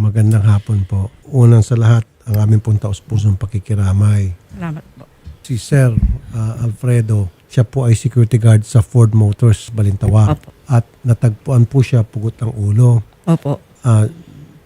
Magandang hapon po. Unang sa lahat, ang aming pong taus-pusong pakikiramay. Salamat po. Si Sir ah, Alfredo, siya po ay security guard sa Ford Motors, Balintawak. Opo. At natagpuan po siya pugot ng ulo. Opo. Ah,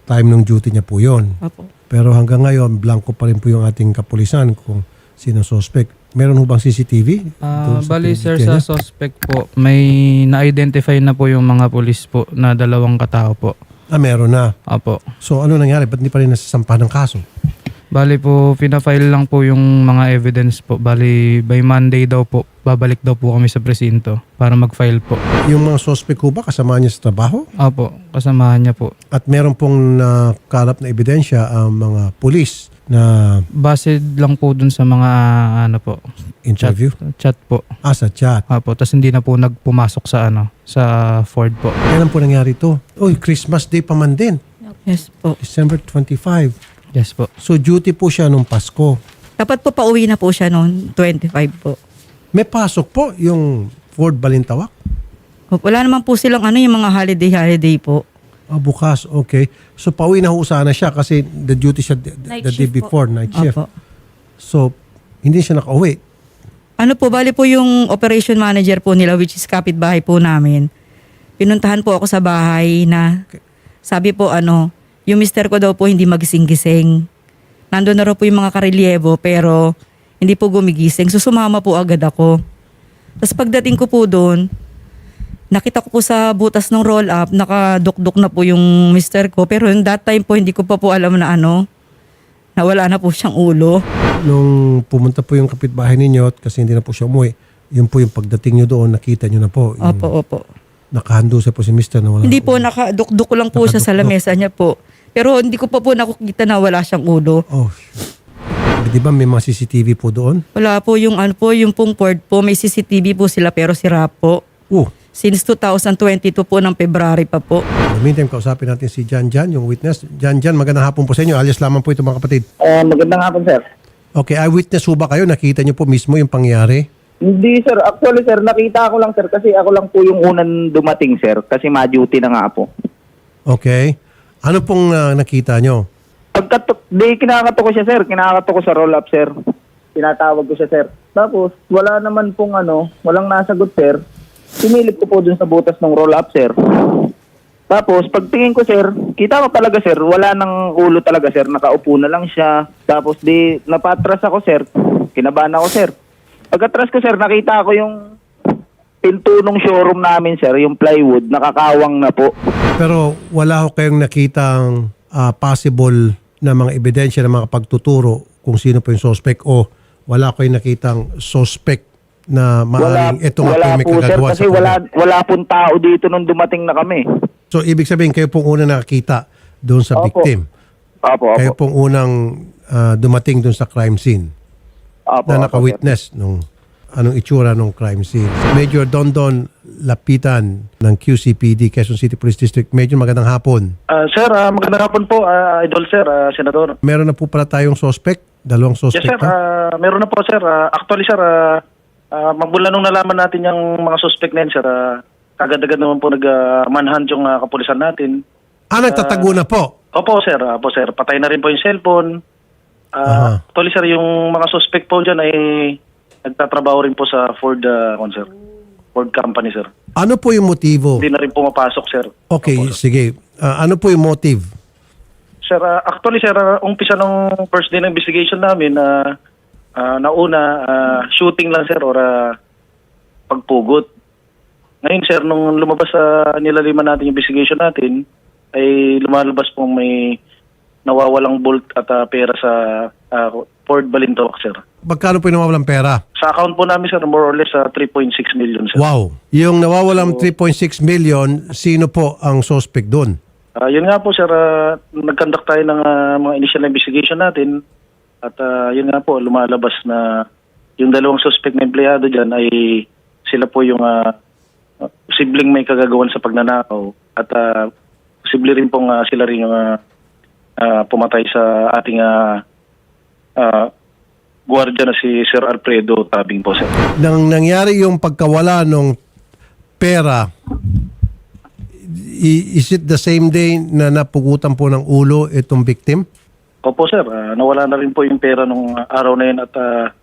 time ng duty niya po yon. Opo. Pero hanggang ngayon, blanco pa rin po yung ating kapulisan kung sino suspect. Meron ho bang CCTV? Ah, doon sa bali sir sa suspect po, may na-identify na po yung mga pulis po na dalawang katao po. Ah, meron na. Apo. So ano nangyari? Ba't hindi pa rin nasasampahan ng kaso? Bali po, pinafile lang po yung mga evidence po. Bali, by Monday daw po, babalik daw po kami sa presinto para mag-file po. Yung mga suspect ho ba kasama niya sa trabaho? Apo, kasamahan niya po. At meron pong nakalap na ebidensya ang mga pulis na Base lang po dun sa mga ano po, interview? chat po. Ah, sa chat. Apo, tapos hindi na po nagpumasok sa ano, sa Ford po. Kailan po nangyari ito? Uy, Christmas Day pa man din. Yes po. December 25. Yes po. So duty po siya nung Pasko. Dapat po pauwi na po siya noon, 25 po. May pasok po yung Ford Balintawak. Wala naman po silang ano yung mga holiday-holiday po. Ah, bukas, okay. So pauwi na ho sana siya kasi the duty siya the, the- Night the day shift po. before, night shift. Opo. So, hindi siya nakauwi. Ano po, bali po yung operation manager po nila which is kapitbahay po namin. Pinuntahan po ako sa bahay na sabi po ano, yung mister ko daw po hindi magising-gising. Nandun na raw po yung mga karelyebo pero hindi po gumigising. So sumama po agad ako. Tapos pagdating ko po doon, nakita ko po sa butas ng roll up, nakadukdok na po yung mister ko. Pero yung that time po, hindi ko pa po alam na ano, na wala na po siyang ulo. Nung pumunta po yung kapitbahay ninyo at kasi hindi na po siya umuwi, yun po yung pagdating nyo doon, nakita nyo na po. Yung Opo, opo. Nakahando siya po si Mr. na wala. Hindi po, nakadukduk lang po siya sa Nakadukduk. lamesa niya po. Pero hindi ko pa po nakukita na wala siyang ulo. Oh, shoot. Di ba may mga CCTV po doon? Wala po yung ano po, yung pong port po, may CCTV po sila pero sira po. Oh, Since 2022 po ng February pa po. in the meantime, kausapin natin si Jan Jan, yung witness. Jan Jan, magandang hapon po sa inyo. Alias lamang po ito mga kapatid. Ah, magandang hapon, sir. Okay, eyewitness ho ba kayo? Nakita nyo po mismo yung pangyari? Hindi, sir. Actually, sir, nakita ko lang, sir, kasi ako lang po yung unang dumating, sir, kasi ma-duty na nga po. Okay. Ano pong ah, nakita nyo? Pagkatok, di, kinakato ko siya, sir. Kinakato ko sa roll-up, sir. Tinatawag ko siya, sir. Tapos, wala naman pong ano, walang nasagot, sir. Sinilip ko po dun sa butas ng roll-up, sir. Tapos, pagtingin ko, sir, kita mo talaga, sir, wala nang ulo talaga, sir. Nakaupo na lang siya. Tapos, di, napatras ako, sir. Kinabahan ako, sir. Pagkatras ko, sir, nakita ko yung pinto ng showroom namin, sir, yung plywood, nakakawang na po. Pero wala ho kayong nakitang ah, possible na mga ebidensya na mga pagtuturo kung sino po yung suspect o wala kayong nakitang suspect na maaaring ito nga po wala yung may po, sir, kagagawa kasi sa wala, kanya. wala pong tao dito nung dumating na kami. So ibig sabihin kayo pong una nakakita doon sa Opo. victim. Opo, opo. Kayo pong unang ah, dumating doon sa crime scene Opo, na opo, naka-witness nung anong itsura nung crime scene. Major Dondon Lapitan ng QCPD, Quezon City Police District. Major, magandang hapon. Ah, sir, ah, magandang hapon po, ah, Idol Sir, ah, Senador. Meron na po pala tayong suspect? Dalawang Yes, suspect sir. pa? ah, meron na po, sir. Ah, actually, sir, ah, ah, magmula nung nalaman natin yung mga suspect na yun, sir, ah, agad-agad naman po nag-manhunt yung ah, kapulisan natin. ah, nagtatago na po. Opo, sir. Opo, sir. Patay na rin po yung cellphone. Ah, actually, sir, yung mga suspect po dyan ay nagtatrabaho rin po sa Ford, kung, sir. Ford company, sir. Ano po yung motibo? Hindi na rin pumapasok, sir. Okay, Opo, sir. sige. Ah, ano po yung motive? Sir, ah, actually sir, ah, umpisa nung first day ng investigation namin na uh, nauna ah, shooting lang sir or ah, pagpugot. Ngayon sir, nung lumabas sa nilaliman natin yung investigation natin, ay lumalabas pong may nawawalang bolt at ah, pera sa ah, Ford Balintawak sir. Magkano po yung nawawalang pera? Sa account po namin sir, more or less ah, 3.6 million sir. Wow. Yung nawawalang 3.6 million, sino po ang suspect doon? Ah, yun nga po sir, uh, nag-conduct tayo ng ah, mga initial investigation natin at ah, yun nga po lumalabas na yung dalawang suspect na empleyado dyan ay sila po yung uh, posibleng may kagagawan sa pagnanakaw at ah, posible rin pong ah, sila rin yung ah, ah, pumatay sa ating uh, gwardiya na si Sir Alfredo Tabing po sir. Nang nangyari yung pagkawala ng pera, is it the same day na napugutan po ng ulo itong victim? Opo sir, Ah, nawala na rin po yung pera nung ah, araw na yun at ah,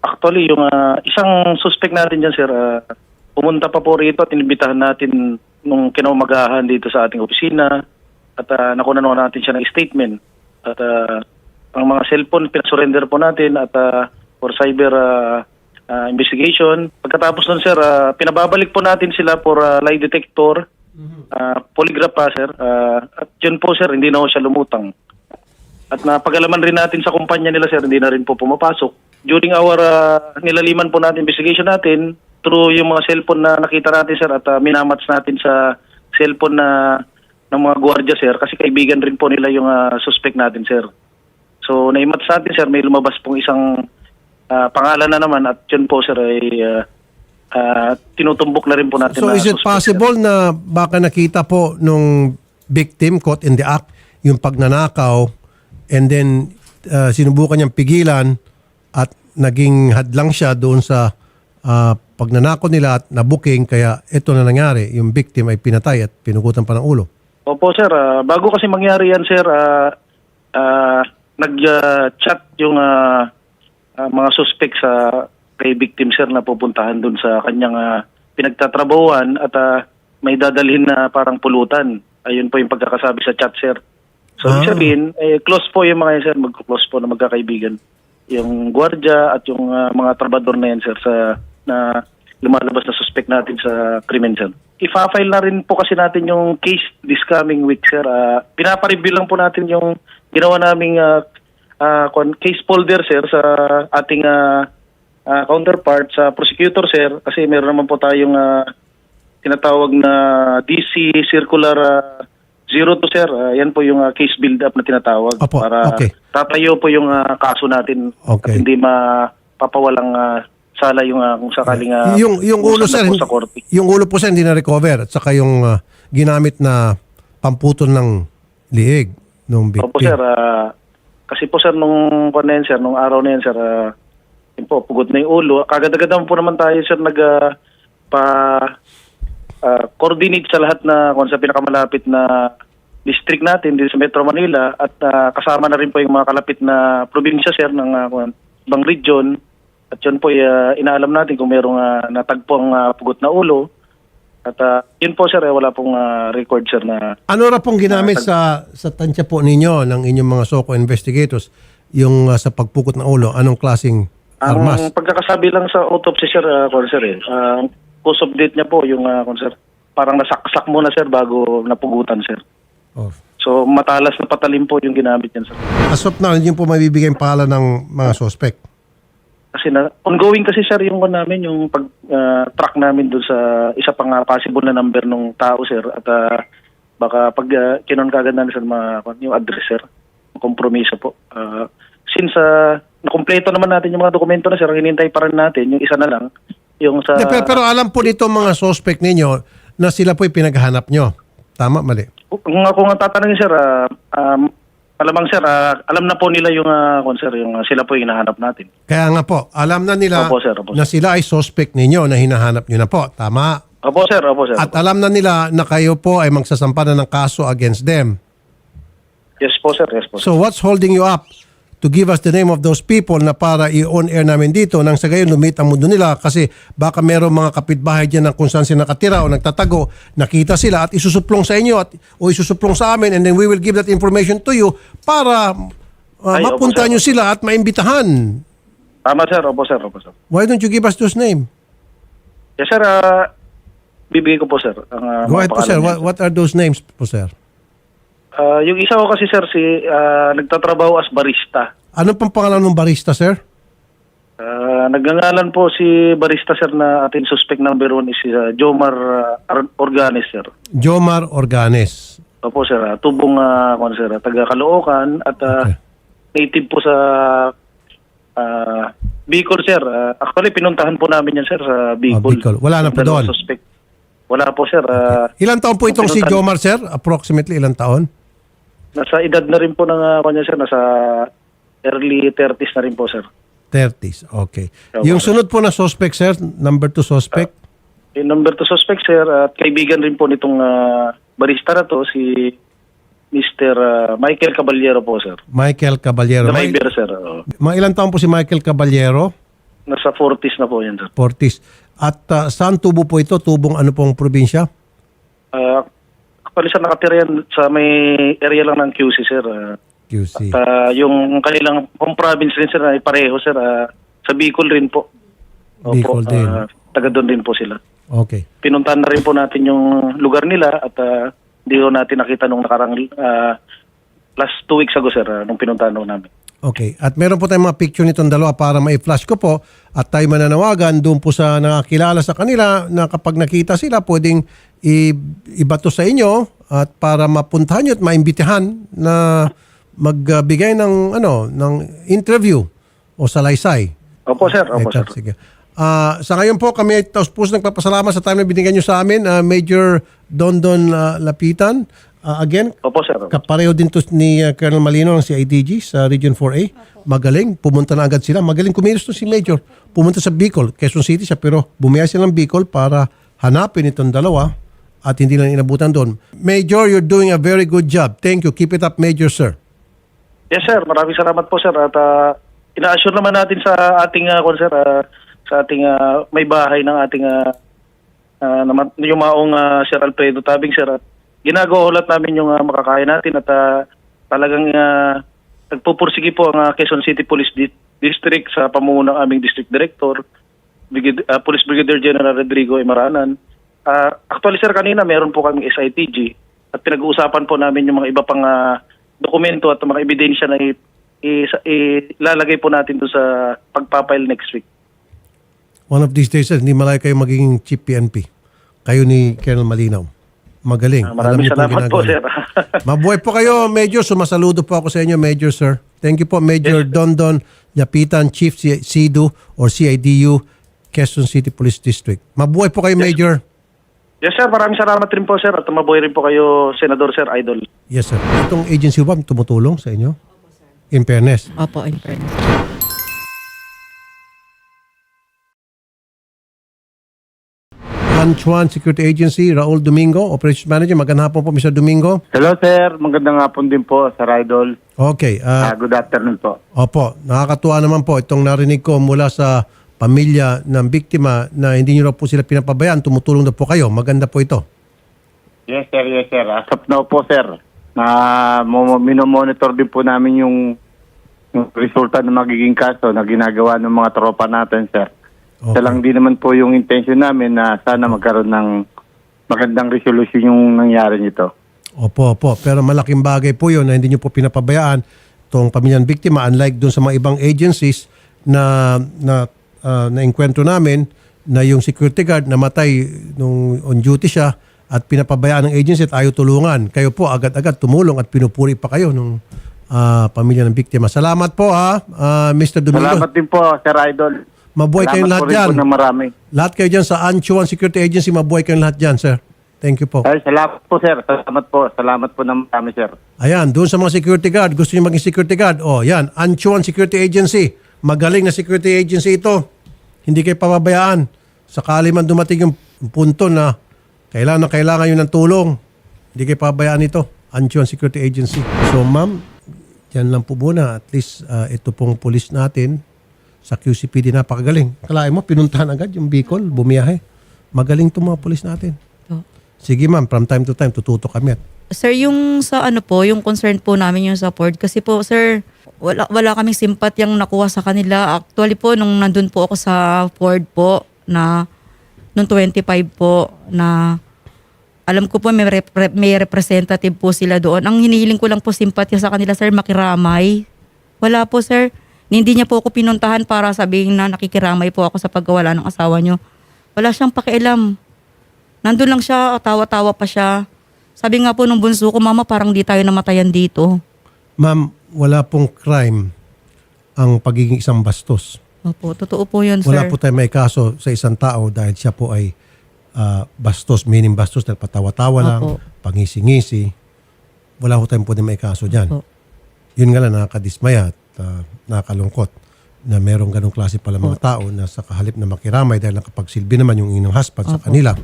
actually yung ah, isang suspect natin dyan sir, ah, pumunta pa po rito at inibitahan natin nung kinamagahan dito sa ating opisina at uh, nakunan natin siya ng statement at ah, ang mga cellphone pinasurrender po natin at ah, for cyber ah, ah, investigation. Pagkatapos nun sir, ah, pinababalik po natin sila for ah, lie detector, ah, polygraph pa sir Ah, at yun po sir, hindi na ho siya lumutang. At napagalaman rin natin sa kumpanya nila sir, hindi na rin po pumapasok. During our uh, nilaliman po natin, investigation natin, through yung mga cellphone na nakita natin sir at uh, minamats natin sa cellphone na ng mga gwardiya sir kasi kaibigan rin po nila yung uh, suspect natin sir. So naimats natin sir, may lumabas pong isang uh, pangalan na naman at yun po sir ay uh, uh, tinutumbok na rin po natin So na is it suspect, sir. possible na baka nakita po nung victim caught in the act yung pagnanakaw and then uh, sinubukan niyang pigilan at naging hadlang siya doon sa uh, pagnanakaw nila at nabuking kaya ito na nangyari. Yung victim ay pinatay at pinugutan pa ng ulo. Opo sir, Ah, bago kasi mangyari yan sir, ah, ah, nag-chat yung ah, ah, mga suspect sa kay victim sir na pupuntahan dun sa kanyang ah, pinagtatrabahuan at ah, may dadalhin na parang pulutan. Ayun po yung pagkakasabi sa chat sir. So ibig Ah. sabihin, eh, close po yung mga yan sir, mag-close po na magkakaibigan. Yung gwardiya at yung ah, mga trabador na yan sir sa na lumalabas na suspect natin sa krimen sir. Ifa-file na rin po kasi natin yung case this coming week sir. Uh, pinapareview lang po natin yung ginawa naming ah, ah, kon- case folder sir sa ating ah, ah, counterpart sa prosecutor sir kasi meron naman po tayong ah, tinatawag na DC circular ah, 02 sir. Ah, yan po yung ah, case build up na tinatawag Opo, para okay. tatayo po yung ah, kaso natin Okay. at hindi mapapawalang ah, sala yung ah, kung sakaling ah, yung yung ulo sir, sa korte. yung ulo po sir hindi na recover at saka yung uh, ginamit na pamputol ng liig nung victim. Opo sir, ah, kasi po sir nung yan, sir, nung araw na yan sir, ah, yun po, pugod na yung ulo. Kagad-agad po naman tayo sir nag ah, pa ah, coordinate sa lahat na kung sa pinakamalapit na district natin dito sa Metro Manila at ah, kasama na rin po yung mga kalapit na probinsya sir ng uh, ibang region. At yun po, ah, inaalam natin kung merong uh, natagpong ah, pugot na ulo. At ah, yun po sir, eh, wala pong ah, record sir na Ano ra pong ginamit sa sa tansya po ninyo ng inyong mga SOCO investigators yung uh, sa pagpukot ng ulo? Anong klasing armas? Ang pagkakasabi lang sa autopsy sir, uh, sir eh, ang cause of death niya po yung uh, sir, parang nasaksak muna sir bago napugutan sir. Oh. So matalas na patalim po yung ginamit niyan sir. As of now, hindi po mabibigay yung pangalan ng mga suspect. Kasi na, ongoing kasi sir yung kwan namin, yung pag uh, track namin doon sa isa pang uh, possible na number ng tao sir at uh, baka pag uh, kinon kagad na sir mga, yung address sir, kompromiso po. Uh, since uh, nakumpleto naman natin yung mga dokumento na sir, ang hinintay pa rin natin, yung isa na lang, yung sa... Pero, pero alam po nito mga suspect ninyo na sila po pinaghanap nyo. Tama, mali. Kung ako nga tatanungin sir, ah, um, alamang sir, ah, alam na po nila yung uh, sir, yung ah, sila po yung hinahanap natin. Kaya nga po, alam na nila Opo, sir, opo, sir. na sila ay suspect ninyo na hinahanap nyo na po. Tama. Opo sir, opo sir. At alam na nila na kayo po ay magsasampa na ng kaso against them. yes po sir, yes po sir. So what's holding you up to give us the name of those people na para i-on air namin dito nang sa gayon lumit ang mundo nila kasi baka meron mga kapitbahay dyan na kung saan sila nakatira o nagtatago, nakita sila at isusuplong sa inyo at, o isusuplong sa amin and then we will give that information to you para uh, Ay, mapunta nyo sila at maimbitahan. Tama sir, opo sir, opo sir. Why don't you give us those name? Yes sir, ah, bibigay ko po sir. Ang, ah, Go ahead po sir. What, what are those names po sir? Ah, yung isa ko kasi sir, si ah, nagtatrabaho as barista. Ano pang pangalan ng barista sir? Ah, nagngangalan po si barista sir na ating suspect number one is si ah, Jomar ah, Ar- Organes sir. Jomar Organes. Opo sir, ah, tubong uh, sir, ah, taga Caloocan at ah, Okay. native po sa ah, Bicol sir. Ah, actually pinuntahan po namin yan sir sa Bicol. Bicol. Wala na po Dalawang doon? Suspect. Wala po sir. Ah, Ilan taon po itong si Pinuntahan- Jomar sir? Approximately ilang taon? Nasa edad na rin po ng uh, kanya sir, nasa early 30s na rin po sir. 30s. Okay. Opo, Yung sunod po na suspect, sir, number two suspect, Yung number two suspect, sir, at kaibigan rin po nitong ah, barista na to, si Mr. ah, Michael Caballero po, sir. Michael Caballero. May, Driver, sir. oo. mga ilang taon po si Michael Caballero? Nasa 40s na po yan, sir. Fortis. At ah, saan tubo po ito? Tubong ano pong probinsya? Uh, actually, sir, nakatira yan sa may area lang ng QC, sir. Ah, QC. At ah, yung kanilang home province rin, sir, ay pareho, sir. ah, sa Bicol rin po. Bicol din. ah, taga doon din po sila. Okay. Pinuntahan na rin po natin yung lugar nila at ah, hindi ko natin nakita nung nakarang ah, last two weeks ago, sir, ah, nung pinuntahan ho namin. Okay. At meron po tayong mga picture nitong dalawa para ma-flash ko po at tayo mananawagan doon po sa nakakilala sa kanila na kapag nakita sila pwedeng ibato sa inyo at para mapuntahan nyo at maimbitahan na magbigay ng ano ng interview o salaysay. Opo, sir. Opo, Ito, sir. Sige. Ah, sa ngayon po kami ay taos puso nagpapasalamat sa time na binigyan nyo sa amin ah, Major Dondon ah, Lapitan. Ah, again, Opo, sir. Kapareho din to ni uh, Colonel Malino ng CIDG sa Region 4A. Magaling. Pumunta na agad sila. Magaling kumilos to si Major. Pumunta sa Bicol. Quezon City siya pero bumiyay sila ng Bicol para hanapin itong dalawa at hindi lang inabutan doon. Major, you're doing a very good job. Thank you. Keep it up, Major, sir. Yes, sir. Maraming salamat po, sir. At ah, ina-assure naman natin sa ating uh, sir, ah, sa ating ah, may bahay ng ating uh, naman, yung maong ah, Sir Alfredo Tabing, sir. At ginagawa namin yung ah, makakaya natin at ah, talagang uh, nagpupursige po ang ah, Quezon City Police Di- District sa pamumuno ng aming District Director, Brigad- ah, Police Brigadier General Rodrigo Emaranan. Ah, actually, sir, kanina meron po kaming SITG at pinag-uusapan po namin yung mga iba pang ah, dokumento at mga ebidensya na ilalagay po natin doon sa pagpapile next week. One of these days, sir, hindi malay kayo magiging chief PNP. Kayo ni Colonel Malinaw. Magaling. Ah, maraming ang salamat po, sir. Mabuhay po kayo, Major. Sumasaludo po ako sa inyo, Major, sir. Thank you po, Major Dondon Yapitan, Chief CIDU or CIDU, Quezon City Police District. Mabuhay po kayo, Major. Yes, sir. Maraming salamat rin po, sir. At mabuhay rin po kayo, Senador, sir, Idol. Yes, sir. Itong agency ba tumutulong sa inyo? In fairness. Opo, in fairness. Anchuan Security Agency, Raul Domingo, Operations Manager. Magandang hapon po, Mr. Domingo. Hello sir, magandang hapon din po Sir Idol. Okay. ah, Ah, good afternoon po. Opo, nakakatuwa naman po itong narinig ko mula sa pamilya ng biktima na hindi nyo raw po sila pinapabayaan, tumutulong na po kayo. Maganda po ito. Yes sir, yes sir. As of now po sir, na mo- minomonitor din po namin yung, yung resulta ng magiging kaso na ginagawa ng mga tropa natin sir. Okay. Isa lang din naman po yung intention namin na sana magkaroon ng magandang resolution yung nangyari nito. Opo, opo. Pero malaking bagay po yun na hindi nyo po pinapabayaan itong pamilyang biktima unlike doon sa mga ibang agencies na na uh, na-enkwentro namin na yung security guard namatay nung on duty siya at pinapabayaan ng agency at ayaw tulungan. Kayo po agad-agad tumulong at pinupuri pa kayo nung ah, pamilya ng biktima. Salamat po ha, ah, Mr. Domingo. Salamat din po Sir Idol. Mabuhay kayong Salamat lahat po rin dyan. po ng marami. Lahat kayo dyan sa Anchuan Security Agency, mabuhay kayong lahat dyan, sir. Thank you po. Ay, salamat po sir. Salamat po. Salamat po ng marami sir. Ayan, doon sa mga security guard, gusto niyo maging security guard. Oh, yan, Anchuan Security Agency. Magaling na security agency ito. Hindi kayo pababayaan. Sakali man dumating yung punto na kailangan na kailangan yun ng tulong, hindi kayo pababayaan ito. Anchuan Security Agency. So, ma'am, yan lang po muna. At least, ah, ito pong police natin sa QCPD napakagaling. Kalahin mo, pinuntahan agad yung Bicol, bumiyahe. Magaling itong mga police natin. Opo. Sige ma'am, from time to time, tututo kami. At Sir, yung sa ano po, yung concern po namin yung sa Ford. Kasi po, sir, wala, wala kaming simpat yung nakuha sa kanila. Actually po, nung nandun po ako sa Ford po, na nung 25 po, na alam ko po may, rep- may representative po sila doon. Ang hinihiling ko lang po simpatya sa kanila, sir, makiramay. Wala po, sir. Hindi niya po ako pinuntahan para sabihin na nakikiramay po ako sa pagkawala ng asawa niyo. Wala siyang pakialam. Nandun lang siya, tawa-tawa pa siya. Sabi nga po nung bunso ko, mama, parang di tayo namatayan dito. Ma'am, wala pong crime ang pagiging isang bastos. Opo, totoo po yun, sir. Wala po tayong may kaso sa isang tao dahil siya po ay ah, bastos, meaning bastos dahil patawa-tawa lang, Opo. pangisi-ngisi. Wala po tayong pwede may kaso dyan. Opo. Yun nga lang, nakakadismaya at ah, nakakalungkot. na merong ganong klase pala mga tao na sa kahalip na makiramay dahil nakapagsilbi naman yung inyong husband sa Opo. kanila.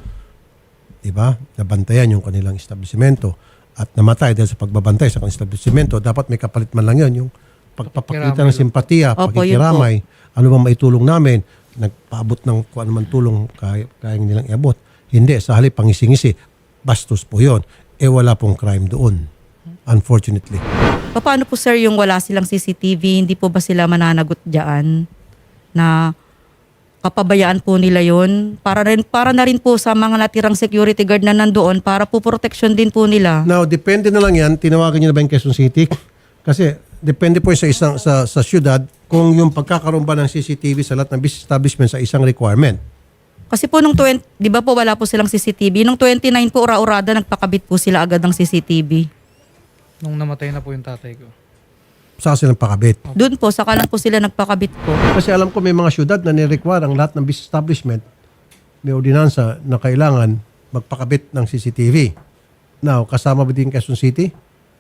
Di ba? Nabantayan yung kanilang establishmento at namatay dahil sa pagbabantay sa kanilang establishmento. Dapat may kapalit man lang yun. Yung pagpapakita ng simpatiya, Opo, yun pakikiramay, ano bang maitulong namin, nagpaabot ng kung ano man tulong kaya, kaya nilang iabot. Hindi, sa halip pangisingisi, bastos po yon. Eh wala pong crime doon. Unfortunately. Paano po sir yung wala silang CCTV, hindi po ba sila mananagot diyan na kapabayaan po nila yon para rin para na rin po sa mga natirang security guard na nandoon para po protection din po nila. Now, depende na lang yan. Tinawagan niyo na ba yung Quezon City? Kasi depende po sa isang sa, sa syudad kung yung pagkakaroon ba ng CCTV sa lahat ng business establishment sa isang requirement. Kasi po nung 20, 'di ba po wala po silang CCTV, nung 29 po ura-urada nagpakabit po sila agad ng CCTV. Nung namatay na po yung tatay ko. Sa silang pakabit. Doon po saka lang po sila nagpakabit po. Kasi alam ko may mga syudad na nirequire ang lahat ng business establishment may ordinansa na kailangan magpakabit ng CCTV. Now, kasama ba din Quezon City?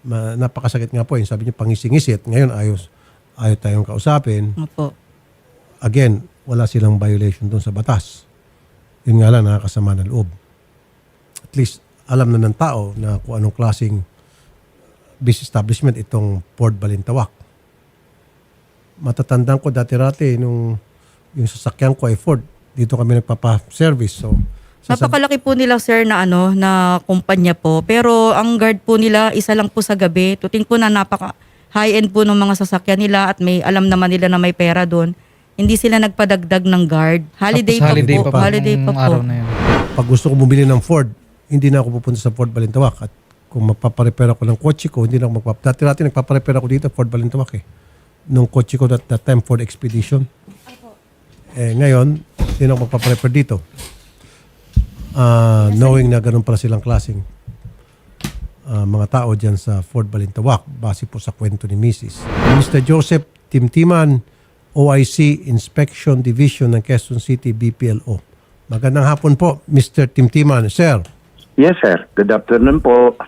Ma, napakasakit nga po yun. Sabi niyo pangisingisi at ngayon ayos ayaw tayong kausapin. Opo. Again, wala silang violation doon sa batas. Yun nga lang, nakakasama ng loob. At least, alam na ng tao na kung anong klaseng business establishment itong Port Balintawak. Matatandaan ko dati-rati nung yung sasakyan ko ay Ford. Dito kami nagpapa-service. So, sasab- Napakalaki po nila sir na ano na kumpanya po. Pero ang guard po nila isa lang po sa gabi. Tuting po na napaka high-end po ng mga sasakyan nila at may alam naman nila na may pera doon. Hindi sila nagpadagdag ng guard. Holiday, Tapos holiday pa, pa po. Holiday pa nung po. araw na yun. pag gusto ko bumili ng Ford, hindi na ako pupunta sa Ford Balintawak. At kung magpaparepair ako ng kotse ko, hindi na ako magpap... Dati-dati nagpaparepair ako dito, Ford Balintawak eh. Nung kotse ko that, that time, Ford Expedition. Eh, ngayon, hindi na ako magpaparepair dito. Ah, knowing na ganun pala silang klaseng ah, mga tao dyan sa Ford Balintawak, base po sa kwento ni Mrs. Mr. Joseph Timtiman, OIC Inspection Division ng Quezon City BPLO. Magandang hapon po, Mr. Timtiman. Sir, Yes, sir. Good afternoon po.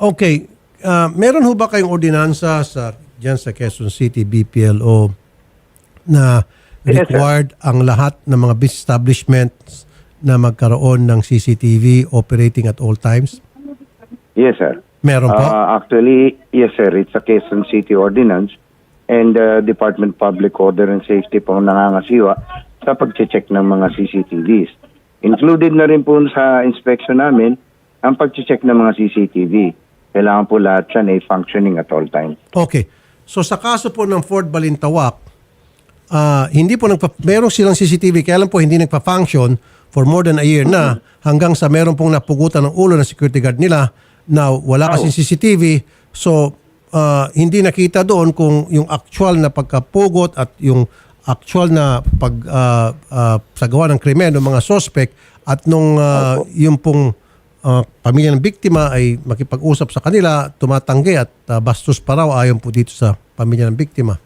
Okay, ah, meron ho ba kayong ordinansa sa dyan sa Quezon City BPLO na Yes, required ang lahat ng mga business establishments na magkaroon ng CCTV operating at all times? Yes, sir. Meron po? Uh, actually, yes, sir. It's a Quezon City Ordinance and uh, Department Public Order and Safety po ang nangangasiwa sa pag-check ng mga CCTVs. Included na rin po sa inspection namin ang pag-check ng mga CCTV. Kailangan po lahat yan ay functioning at all times. Okay. So sa kaso po ng Ford Balintawak, ah, hindi po nagpa meron silang CCTV kaya lang po hindi nagpa-function for more than a year na hanggang sa meron pong napugutan ng ulo ng security guard nila na wala kasing CCTV. So ah, hindi nakita doon kung yung actual na pagkapugot at yung actual na pag ah, ah, sagawa ng krimen ng mga suspect at nung ah, yung pong uh, pamilya ng biktima ay makipag-usap sa kanila, tumatanggi at uh, bastos pa raw ayon po dito sa pamilya ng biktima.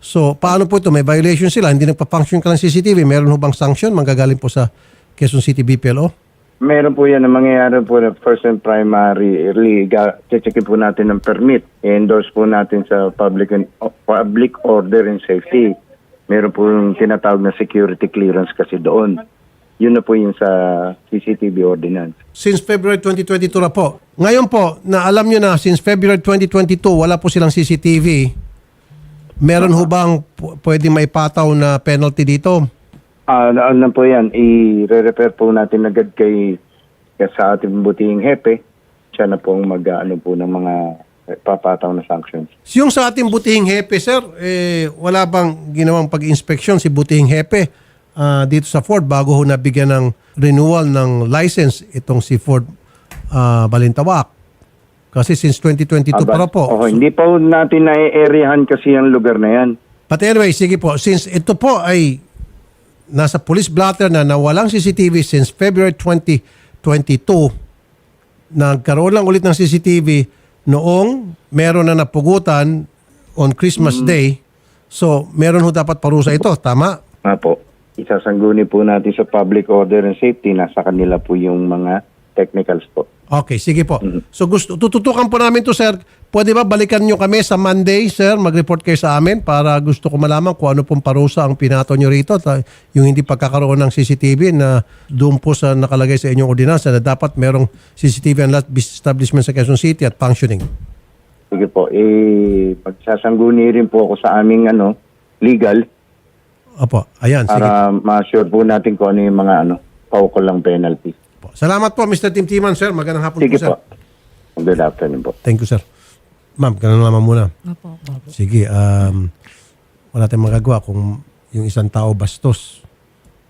So, paano po ito? May violation sila. Hindi nagpa-function ka ng CCTV. Meron ho bang sanction? Manggagaling po sa Quezon City BPLO? Meron po yan na mangyayari po na first and primary, really, checkin po natin ng permit. I-endorse po natin sa public, and, public order and safety. Meron po yung tinatawag na security clearance kasi doon. Yun na po yung sa CCTV ordinance. Since February 2022 na po. Ngayon po, na alam nyo na, since February 2022, wala po silang CCTV. Meron ho bang pu- pwede maipataw na penalty dito? Ah, ano na po yan, i-refer po natin agad kay, kay sa ating butihing hepe. Siya na po ang mag-ano po ng mga papataw na sanctions. Yung sa ating butihing hepe, sir, eh, wala bang ginawang pag-inspeksyon si butihing hepe ah, dito sa Ford bago ho nabigyan ng renewal ng license itong si Ford ah, Balintawak? Kasi since 2022 pa Aba, raw po. Oo, hindi pa po natin na-areahan kasi ang lugar na yan. But anyway, sige po, since ito po ay nasa police blotter na na walang CCTV since February 2022, nagkaroon lang ulit ng CCTV noong meron na napugutan on Christmas Day. So, meron ho dapat parusa ito, tama? Nga po. Isasangguni po natin sa public order and safety. Nasa kanila po yung mga technicals po. Okay, sige po. So gusto tututukan po namin to sir. Pwede ba balikan nyo kami sa Monday, sir? Mag-report kayo sa amin para gusto ko malaman kung ano pong parusa ang pinato nyo rito. Ta- Yung hindi pagkakaroon ng CCTV na doon po sa nakalagay sa inyong ordinansa na dapat merong CCTV ang lahat business establishment sa Quezon City at functioning. Sige po, eh, pagsasangguni rin po ako sa aming ano, legal Opo, ayan. Sige para ma-sure po natin kung ano yung mga ano, paukulang penalty. po. Salamat po, Mr. Tim Timan, sir. Magandang hapon Sige po, sir. po. Good afternoon po. Thank you, sir. Ma'am, ganun naman muna. Opo, opo. Sige, um, wala tayong magagawa kung yung isang tao bastos.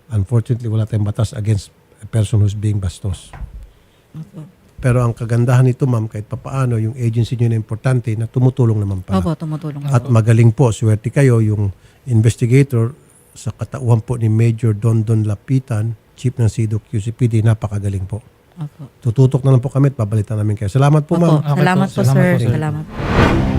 Unfortunately, wala tayong batas against a person who's being bastos. Pero ang kagandahan nito, ma'am, kahit papaano, yung agency nyo na importante na tumutulong naman pala. Opo, tumutulong. At magaling po, swerte kayo, yung investigator sa katauhan po ni Major Dondon Lapitan, Chief ng CIDO QCPD, napakagaling po. Opo. Tututok na lang po kami at babalitan namin kayo. Salamat po, Opo, ma'am. Salamat po, Salamat sir. po, sir. Salamat.